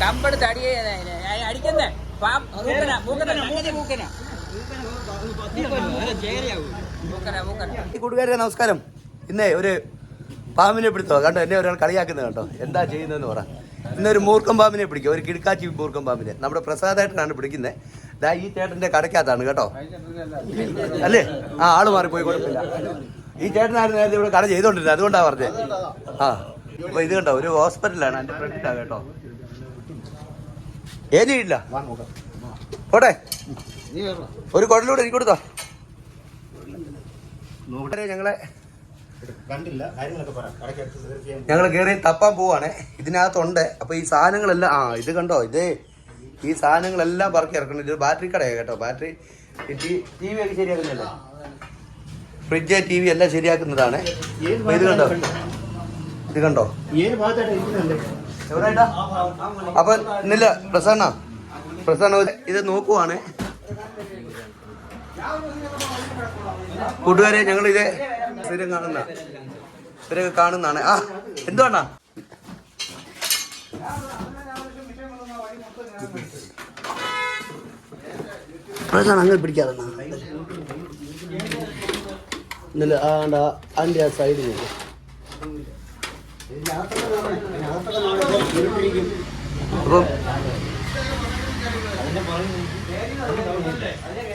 കമ്പെടുത്ത് അടിയേ അടിക്കുന്നേ. കൂട്ടുകാരെ നമസ്കാരം. ഇന്നേ ഒരു പാമ്പിനെ പിടിത്തോ. കണ്ടോ എന്നെ ഒരാൾ കളിയാക്കുന്നത് കണ്ടോ? എന്താ ചെയ്യുന്നതെന്ന് പറ. ഇന്നൊരു മൂർക്കം പാമ്പിനെ പിടിക്കും. ഒരു കിടക്കാച്ചി മൂർക്കം പാമ്പിനെ. നമ്മുടെ പ്രസാദേട്ടനാണ് പിടിക്കുന്നത് ദാ ഈ ചേട്ടന്റെ കടക്കകത്താണ് കേട്ടോ. അല്ലേ? ആ ആൾ മാറിപ്പോയി കുഴപ്പമില്ല. ഈ ചേട്ടനായിരുന്നു നേരത്തെ ഇവിടെ കട ചെയ്തോണ്ടിരുന്നത്. അതുകൊണ്ടാണ് പറഞ്ഞത് ആ അപ്പൊ ഇത് കണ്ടോ ഒരു ഹോസ്പിറ്റലാണ്. എന്റെ ഫ്രണ്ടിലാണ് കേട്ടോ. ഏതിയില്ല പോട്ടെ. ഒരു കുടലൂടെ എനിക്ക് കൊടുത്തോ. ഞങ്ങളെ ഞങ്ങൾ കയറി തപ്പാൻ പോവാണേ. ഇതിനകത്തുണ്ട്. അപ്പൊ ഈ സാധനങ്ങളെല്ലാം ആ ഇത് കണ്ടോ? ഇത് ഈ സാധനങ്ങളെല്ലാം പറക്കി ഇറക്കണം ഇത് ബാറ്ററി കടയാണ് കേട്ടോ. ബാറ്ററി ടി വി ഒക്കെ ശരിയാക്കുന്നല്ലോ ഫ്രിഡ്ജ് ടി വി എല്ലാം ശരിയാക്കുന്നതാണ്. ഇത് കണ്ടോ? ഇത് കണ്ടോ? ഏത് ഭാഗത്തായിട്ട് അപ്പൊ ഇന്നില്ല പ്രസന്ന പ്രസന്ന ഇത് നോക്കുവാണ്. കൂട്ടുകാരെ ഞങ്ങൾ ഇത് സ്ഥിരം കാണുന്ന സ്ഥിരം കാണുന്നതാണ്. ആ എന്തുവാണ പ്രസന്ന അങ്ങനെ പിടിക്കാതെ ആ സൈഡിൽ അപ്പം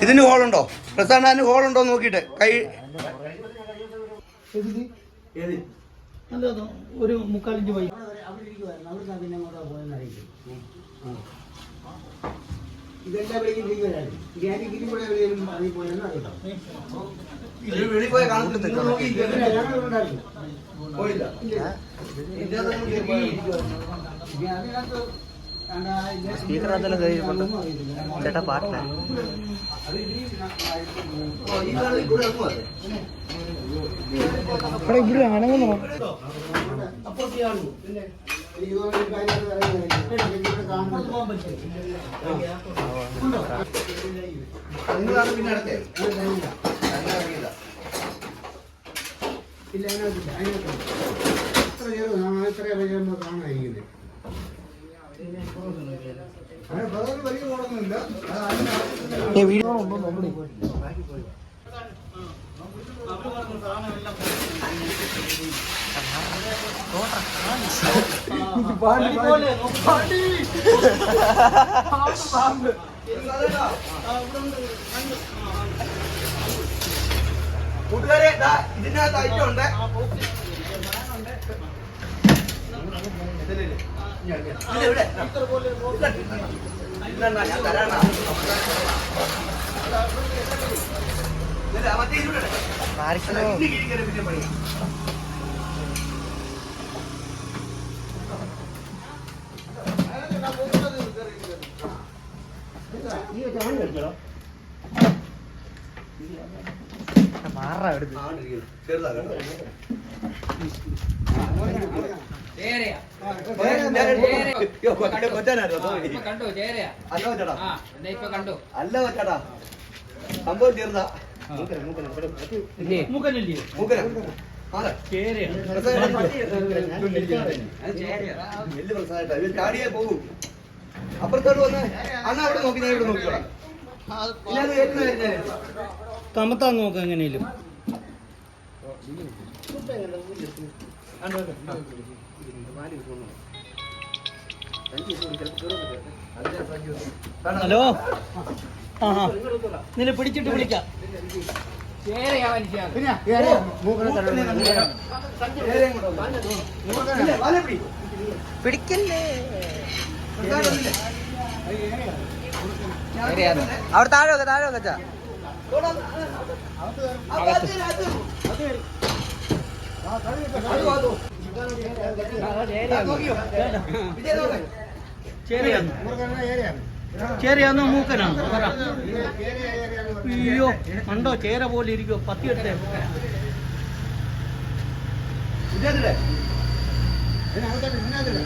ഇതിന് ഹോളുണ്ടോ? പ്രസാദ് ഹോളുണ്ടോ നോക്കിയിട്ട്. കൈ ഒരു മുക്കാലിഞ്ച് പോയി വെളിയിൽ പോയ കാണത്തില്ല പോയില്ല ചേട്ടാ പാട്ടില്ല ഇവിടെ അനങ്ങുന്നോ പിന്നെ അടുത്തേ ഇല്ല അതിനകത്തില്ല അതിനകത്തില്ല എത്ര ചെറു എത്ര വലിയ കാണാതിരിക്കുന്നത് അങ്ങനെ വേറെ വലിയ മോളൊന്നുമില്ല അത് അതിനകത്ത് കൂട്ടുകാരെ ദാ ഇതിനകത്ത് ഐറ്റം ഉണ്ട്. ഇതിലെ ഇവിടെ മറ്റേ ഇതിവിടെ. ഇന്ന് കിഴിക്കൽ പിന്നെ പണി. ആണ്ടിരിക്കുന്നു. ചെറുതാ കേട്ടോ. ചേരയാ ഏ, ഞാൻ എടുത്ത് അല്ല സംഭവം മൂക്കന പോകും അപ്പുറത്തോട്ട് വന്ന് അന്ന് അവിടെ നോക്കി ഞാൻ ഇവിടെ നോക്കിക്കോളാം എങ്ങനെയും ഹലോ. ആ നിന്നെ പിടിച്ചിട്ട് വിളിക്കാം. പിടിക്കല്ലേ. അവിടെ താഴെ താഴെ വെച്ചാ ചേരയാന്ന്? മൂക്കനാണോ? അയ്യോ കണ്ടോ? ചേര പോലെ ഇരിക്കോ പത്തി എടുത്തേ ഇതല്ലേ ഇതിനകത്തോട്ട് ഇതിനകത്തില്ല.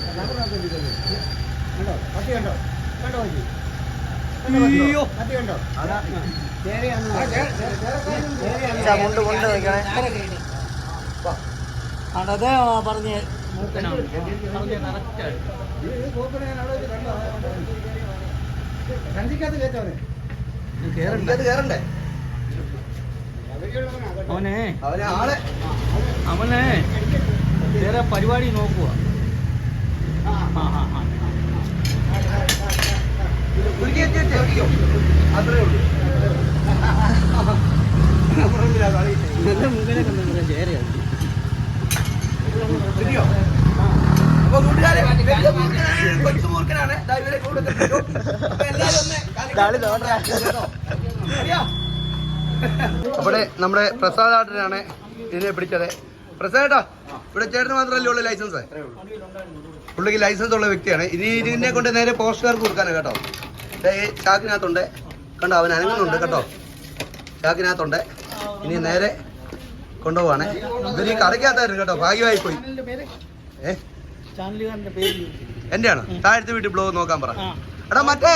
കണ്ടോ? പത്തി കണ്ടോ? കണ്ടോ പട്ടി ആ. ആ ആ ആ മുണ്ട് ആ ആ അതേ പറഞ്ഞ് ആ ആ ആ ആ ഇത് ആ ആ ആ ആ കണ്ടോ ആ ആ ആ ആ ആ ആ അവനെ. അവനെ ആളെ. അവനെ. വേറെ പരിപാടി നോക്കുക ആ, ആ ആ അത്രേ ഉള്ളൂ. നല്ല ചേരയാണ് കിട്ടിയോ? അപ്പൊ കൂട്ടുകാരെ, വലിയ മൂർഖനാണ്, കൊച്ചു മൂർഖനാണ്. ഇവരെ കൂടെ എല്ലാവരും ഒന്ന്. അവിടെ നമ്മുടെ പ്രസാദാട്ടനാണ് ഇതിനെ പിടിച്ചത്. പ്രസാദേട്ടാ ഇവിടെ ചേട്ടന് മാത്രമല്ലേ ഉള്ളു ലൈസൻസ് പുള്ളിക്ക് ലൈസൻസ് ഉള്ള വ്യക്തിയാണ്. ഇനി ഇതിനെ കൊണ്ട് നേരെ പോസ്റ്റുകാർക്ക് കൊടുക്കാനാണ് കേട്ടോ. ചാക്കിനകത്തുണ്ട്. കണ്ടോ അവൻ അനങ്ങുന്നുണ്ട് കേട്ടോ. ചാക്കിനകത്തുണ്ട്. ഇനി നേരെ കൊണ്ടുപോവാണേ. ഇവർ ഈ കറിക്കകത്തായിരുന്നു കേട്ടോ. ഭാഗ്യമായി പോയി. ഏ? ചാനലുകാരന്റെ പേര് എന്റെയാണ്? താഴത്തെ വീട്ടിൽ ബ്ലോഗ് നോക്കാൻ പറ. എടാ മറ്റേ